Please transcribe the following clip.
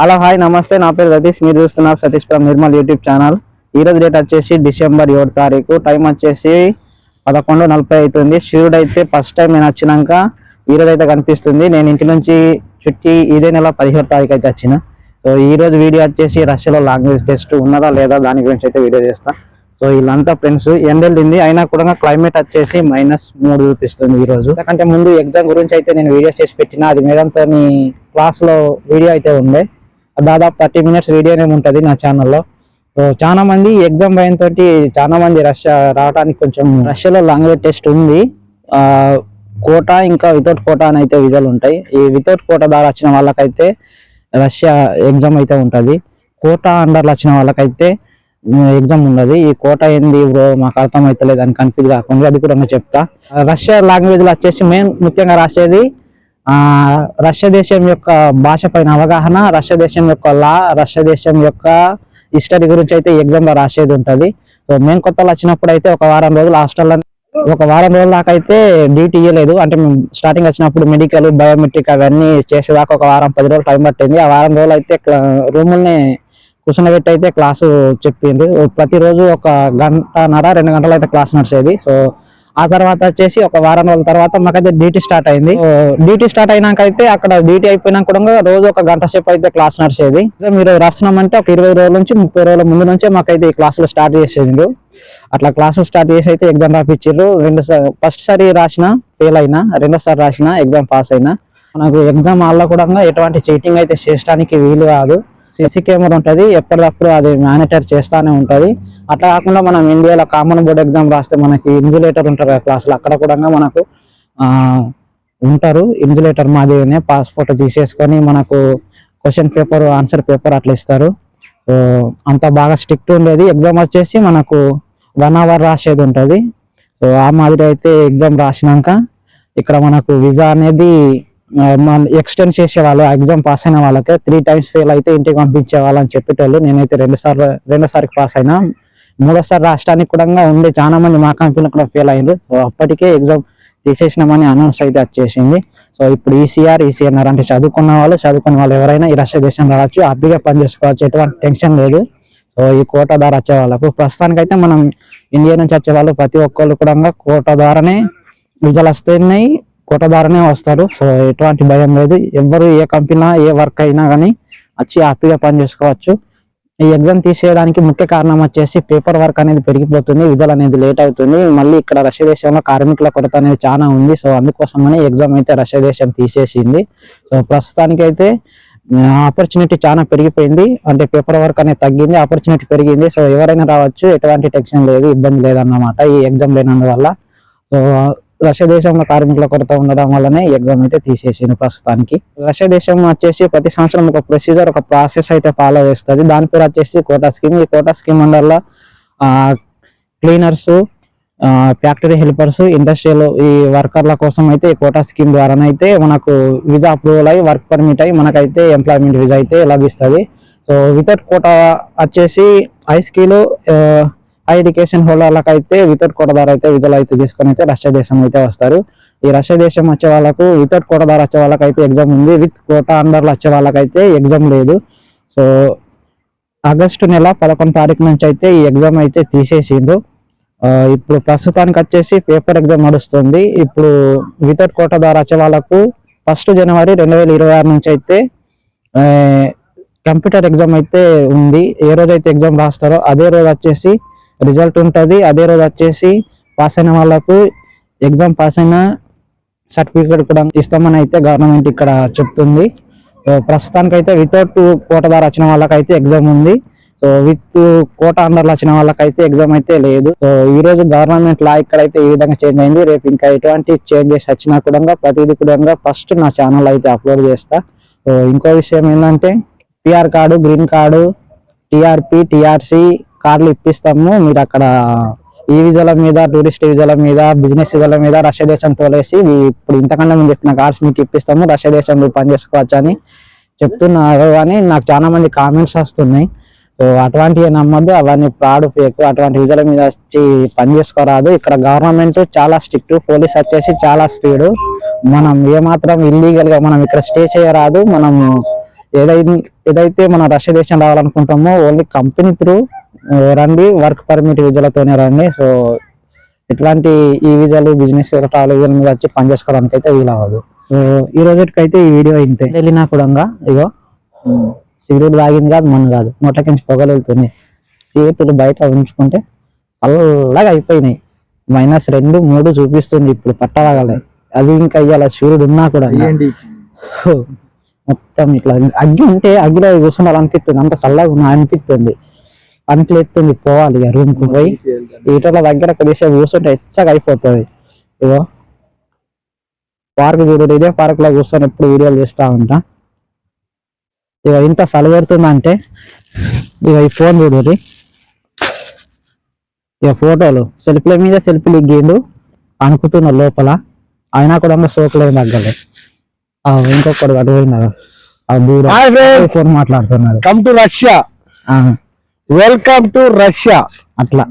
Hello hi నమస్తే. నా పేరు సతీష్. మీరు చూస్తున్నారు Satish from Nirmal YouTube channel. ఈరోజు డేట్ వచ్చేసి డిసెంబర్ ఏడు తారీఖు. టైం వచ్చేసి పదకొండు నలభై అవుతుంది. సూర్యుడు అయితే ఫస్ట్ టైం నేను వచ్చినాక ఈరోజు అయితే కనిపిస్తుంది. నేను ఇంటి నుంచి చుట్టి ఇదే నెల పదిహేడు తారీఖు అయితే వచ్చిన. సో ఈ రోజు వీడియో వచ్చేసి రష్యాలో లాంగ్వేజ్ టెస్ట్ ఉన్నదా లేదా దాని గురించి అయితే వీడియో చేస్తాను సో వీళ్ళంతా ఫ్రెండ్స్ ఎండెళ్ళింది అయినా కూడా క్లైమేట్ వచ్చేసి మైనస్ మూడు చూపిస్తుంది ఈరోజు ఎందుకంటే ముందు ఎగ్జామ్ గురించి అయితే నేను వీడియో చేసి పెట్టిన. అది మీదంతా మీ క్లాస్లో వీడియో అయితే ఉండే. దాదాపు థర్టీ మినిట్స్ వీడియోనే ఉంటుంది నా ఛానల్లో. సో చాలా మంది ఎగ్జామ్ భయంతో తోటి చాలా మంది రష్యా రావడానికి కొంచెం రష్యాలో లాంగ్వేజ్ టెస్ట్ ఉంది. కోటా ఇంకా వితౌట్ కోటా అని అయితే విజాలు ఉంటాయి. ఈ వితౌట్ కోటా ద్వారా వచ్చిన వాళ్ళకైతే రష్యా ఎగ్జామ్ అయితే ఉంటుంది. కోటా అండర్లో వచ్చిన వాళ్ళకైతే ఎగ్జామ్ ఉండదు ఈ కోట ఏంది బ్రో? మాకు అర్థం అవుతలేదు అని కన్ఫ్యూజ్ కాకుండా అది కూడా నేను చెప్తా. రష్యా లాంగ్వేజ్లో వచ్చేసి మెయిన్ ముఖ్యంగా రాసేది రష్యా దేశం యొక్క భాష పైన అవగాహన రష్యా దేశం యొక్క లా రష్యా దేశం యొక్క హిస్టరీ గురించి అయితే ఎగ్జామ్లో రాసేది ఉంటుంది. సో మేము కొత్తలో వచ్చినప్పుడు అయితే ఒక వారం రోజులు హాస్టల్లో ఒక వారం రోజుల దాకా అయితే డ్యూటీ ఇవ్వలేదు అంటే మేము స్టార్టింగ్ వచ్చినప్పుడు మెడికల్ బయోమెట్రిక్ అవన్నీ చేసేదాకా ఒక వారం పది రోజులు టైం పట్టింది. ఆ వారం రోజులు అయితే రూముల్ని కూర్చున్నబెట్టి అయితే క్లాసు చెప్పిండ్రు ప్రతిరోజు ఒక గంటన్నర రెండు గంటలు అయితే క్లాస్ నడిచేది. సో ఆ తర్వాత వచ్చేసి ఒక వారం రోజుల తర్వాత మాకైతే డ్యూటీ స్టార్ట్ అయింది. డ్యూటీ స్టార్ట్ అయినాక అయితే అక్కడ డ్యూటీ అయిపోయినాక కూడా రోజు ఒక గంట సేపు అయితే క్లాస్ నడిచేది. మీరు రాస్తున్నామంటే ఒక ఇరవై రోజుల నుంచి ముప్పై రోజుల ముందు నుంచే మాకైతే ఈ క్లాసులు స్టార్ట్ చేసేది అట్లా క్లాసులు స్టార్ట్ చేసి అయితే ఎగ్జామ్ రాపించారు రెండు ఫస్ట్ సారి రాసిన ఫెయిల్ అయినా రెండోసారి రాసిన ఎగ్జామ్ పాస్ అయినా. మనకు ఎగ్జామ్ హాల్లో కూడా ఎటువంటి చీటింగ్ అయితే చేయడానికి వీలు కాదు. సీసీ కెమెరా ఉంటుంది ఎప్పటికప్పుడు అది మానిటర్ చేస్తూనే ఉంటుంది. అట్లా కాకుండా మనం ఇండియాలో కామన్ బోర్డ్ ఎగ్జామ్ రాస్తే మనకి ఇన్జులేటర్ ఉంటారు కదా క్లాసులో అక్కడ కూడా మనకు ఉంటారు. ఇన్జులేటర్ మాదిరినే పాస్పోర్ట్ తీసేసుకొని మనకు క్వశ్చన్ పేపర్ ఆన్సర్ పేపర్ అట్లా ఇస్తారు. సో అంత బాగా స్ట్రిక్ట్ ఉండేది. ఎగ్జామ్ వచ్చేసి మనకు వన్ అవర్ రాసేది ఉంటుంది. సో ఆ మాదిరి అయితే ఎగ్జామ్ రాసినాక ఇక్కడ మనకు వీజా అనేది ఎక్స్టెండ్ చేసే వాళ్ళు ఎగ్జామ్ పాస్ అయిన వాళ్ళకి త్రీ టైమ్స్ ఫెయిల్ అయితే ఇంటికి పంపించే వాళ్ళని చెప్పేటోళ్ళు. నేనైతే రెండు సార్లు రెండోసారికి పాస్ అయినా. మూడోసారి రాష్ట్రానికి కూడా ఉండే చాలా మంది మా కంపెనీలో కూడా ఫెయిల్ అయ్యారు సో అప్పటికే ఎగ్జామ్ తీసేసినామని అనౌన్స్ అయితే వచ్చేసింది సో ఇప్పుడు ఈసీఆర్ ఈసీఎన్ఆర్ అంటే చదువుకున్న వాళ్ళు చదువుకున్న వాళ్ళు ఎవరైనా ఈ రష్యా దేశం రావచ్చు. హ్యాపీగా పని చేసుకోవచ్చు ఎటువంటి టెన్షన్ లేదు. సో ఈ కోట ద్వారా వచ్చే వాళ్ళకు. ప్రస్తుతానికి అయితే మనం ఇండియా నుంచి వచ్చే వాళ్ళు ప్రతి ఒక్కళ్ళు కూడా కోట ద్వారానే విజయాలు వస్తున్నాయి. కోట ద్వారానే వస్తారు సో ఎటువంటి భయం లేదు. ఎవరు ఏ కంపెనీ ఏ వర్క్ అయినా కానీ వచ్చి హ్యాపీగా పని చేసుకోవచ్చు. ఈ ఎగ్జామ్ తీసేయడానికి ముఖ్య కారణం వచ్చేసి పేపర్ వర్క్ అనేది పెరిగిపోతుంది. విధులు అనేది లేట్ అవుతుంది. మళ్ళీ ఇక్కడ రష్యా దేశంలో కార్మికుల కొరత అనేది చాలా ఉంది. సో అందుకోసమని ఎగ్జామ్ అయితే రష్యా దేశం తీసేసింది. సో ప్రస్తుతానికి అయితే ఆపర్చునిటీ చాలా పెరిగిపోయింది. అంటే పేపర్ వర్క్ అనేది తగ్గింది. ఆపర్చునిటీ పెరిగింది. సో ఎవరైనా రావచ్చు. ఎటువంటి టెన్షన్ లేదు. ఇబ్బంది లేదన్నమాట ఈ ఎగ్జామ్ లేనందువల్ల. సో రష్యా దేశంలో కార్మికుల కొరత ఉండడం వల్లనే ఎగ్జామ్ అయితే తీసేసింది ప్రస్తుతానికి. రష్యా దేశం వచ్చేసి ప్రతి సంవత్సరం ఒక ప్రొసీజర్ ఒక ప్రాసెస్ అయితే ఫాలో చేస్తుంది. దాని పేరు వచ్చేసి కోటా స్కీమ్ ఈ కోటా స్కీమ్ అండర్లో క్లీనర్స్ ఫ్యాక్టరీ హెల్పర్స్ ఇండస్ట్రియల్ ఈ వర్కర్ల కోసం అయితే ఈ కోటా స్కీమ్ ద్వారానైతే మనకు వీజా అప్రూవల్ అయ్యి వర్క్ పర్మిట్ అయ్యి మనకైతే ఎంప్లాయ్మెంట్ వీజా అయితే లభిస్తుంది. సో వితౌట్ కోటా వచ్చేసి హై స్కీలు హై ఎడ్యుకేషన్ హోల్డర్లకు అయితే వితౌట్ కోట ద్వారా అయితే విధులు అయితే తీసుకొని అయితే రష్యా దేశం అయితే వస్తారు. ఈ రష్యా దేశం వచ్చే వాళ్ళకు వితౌట్ కోట ద్వారా వచ్చే వాళ్ళకైతే ఎగ్జామ్ ఉంది. విత్ కోటా అండర్లో వచ్చే వాళ్ళకైతే ఎగ్జామ్ లేదు. సో ఆగస్టు నెల పదకొండు తారీఖు నుంచి అయితే ఈ ఎగ్జామ్ అయితే తీసేసిండ్రు. ఇప్పుడు ప్రస్తుతానికి వచ్చేసి పేపర్ ఎగ్జామ్ నడుస్తుంది. ఇప్పుడు వితౌట్ కోట ద్వారా వచ్చే వాళ్ళకు ఫస్ట్ జనవరి రెండు వేల ఇరవై ఆరు నుంచి అయితే కంప్యూటర్ ఎగ్జామ్ అయితే ఉంది. ఏ రోజు అయితే ఎగ్జామ్ రాస్తారో అదే రోజు వచ్చేసి రిజల్ట్ ఉంటుంది. అదే రోజు వచ్చేసి పాస్ అయిన వాళ్ళకు ఎగ్జామ్ పాస్ అయిన సర్టిఫికేట్ కూడా ఇస్తామని అయితే గవర్నమెంట్ ఇక్కడ చెప్తుంది. ప్రస్తుతానికైతే ప్రస్తుతానికి అయితే వితౌట్ కోట ద్వారా వచ్చిన వాళ్ళకైతే ఎగ్జామ్ ఉంది. సో విత్ కోట అండర్లో వచ్చిన వాళ్ళకైతే ఎగ్జామ్ అయితే లేదు. సో ఈ రోజు గవర్నమెంట్ లా ఇక్కడైతే ఈ విధంగా చేంజ్ అయింది. రేపు ఇంకా ఎటువంటి చేంజెస్ వచ్చినా కూడా ప్రతిదీ కూడా ఫస్ట్ నా ఛానల్ అయితే అప్లోడ్ చేస్తా. సో ఇంకో విషయం ఏంటంటే PR card green card TRP TRC కార్డులు ఇప్పిస్తాము. మీరు అక్కడ ఈ విజాల మీద టూరిస్ట్ విజాల మీద బిజినెస్ విజాల మీద రష్యా దేశం తోలేసి ఇప్పుడు ఇంతకన్నా మేము చెప్పిన కార్డ్స్ మీకు ఇప్పిస్తాము. రష్యా దేశంలో పని చేసుకోవచ్చు అని చెప్తున్నారు అని నాకు చాలా మంది కామెంట్స్ వస్తున్నాయి. సో అటువంటివి నమ్మద్దు. అవన్నీ ఫ్రాడ్ ఫేక్. అటువంటి విజుల మీద వచ్చి పని చేసుకోరాదు. ఇక్కడ గవర్నమెంట్ చాలా స్ట్రిక్ట్. పోలీస్ వచ్చేసి చాలా స్పీడ్. మనం ఏమాత్రం ఇల్లీగల్గా మనం ఇక్కడ స్టే చేయరాదు. మనం ఏదైతే ఏదైతే మనం రష్యా దేశం రావాలనుకుంటామో ఓన్లీ కంపెనీ త్రూ రండి వర్క్ పర్మిట్ విజాలతోనే రండి. సో ఇట్లాంటి ఈ విజాలు బిజినెస్ ట్రావెల్ విజాల మీద వచ్చి పని చేసుకోవడానికి అయితే వీలు అవ్వదు. సో ఈ రోజుకైతే ఈ వీడియో ఇంతే. వెళ్ళినా కూడా ఇగో. సిగరెట్ తాగింది కాదు మన కాదు. నోట్లకించి పొగలు వెళ్తున్నాయి. చేతులు బయట ఉంచుకుంటే చల్లగా అయిపోయినాయి. మైనస్ రెండు మూడు చూపిస్తుంది ఇప్పుడు పట్టవాగలే అది ఇంకా ఇవాళ సూర్యుడు ఉన్నా కూడా. మొత్తం ఇట్లా అగ్గి ఉంటే అగ్గిలో కూర్చుండాలనిపిస్తుంది. అంత చల్లగా ఉన్నా అనిపిస్తుంది. అంట్లు ఎత్తుంది పోవాలి ఇక రూమ్కు పోయి. ఈటల దగ్గర కొద్దిసేపు కూర్చుంటే ఎచ్చగా అయిపోతుంది. ఇగో. పార్క్ చూడు ఇదే పార్క్లో కూర్చొని ఎప్పుడు వీడియోలు చేస్తా ఉంటా. ఇక ఇంత సలవెడుతుందంటే ఇక ఈ ఫోన్ చూడు ఇక ఫోటోలు సెల్ఫీల మీద సెల్ఫీలు ఎగ్గిండు అనుకుతున్న లోపల అయినా కూడా సోకులేదు తగ్గలే అటు పోయినాడు. ఆ దూరం. ఫోన్ మాట్లాడుతున్నాడు. Come to Russia welcome to Russia అట్లా.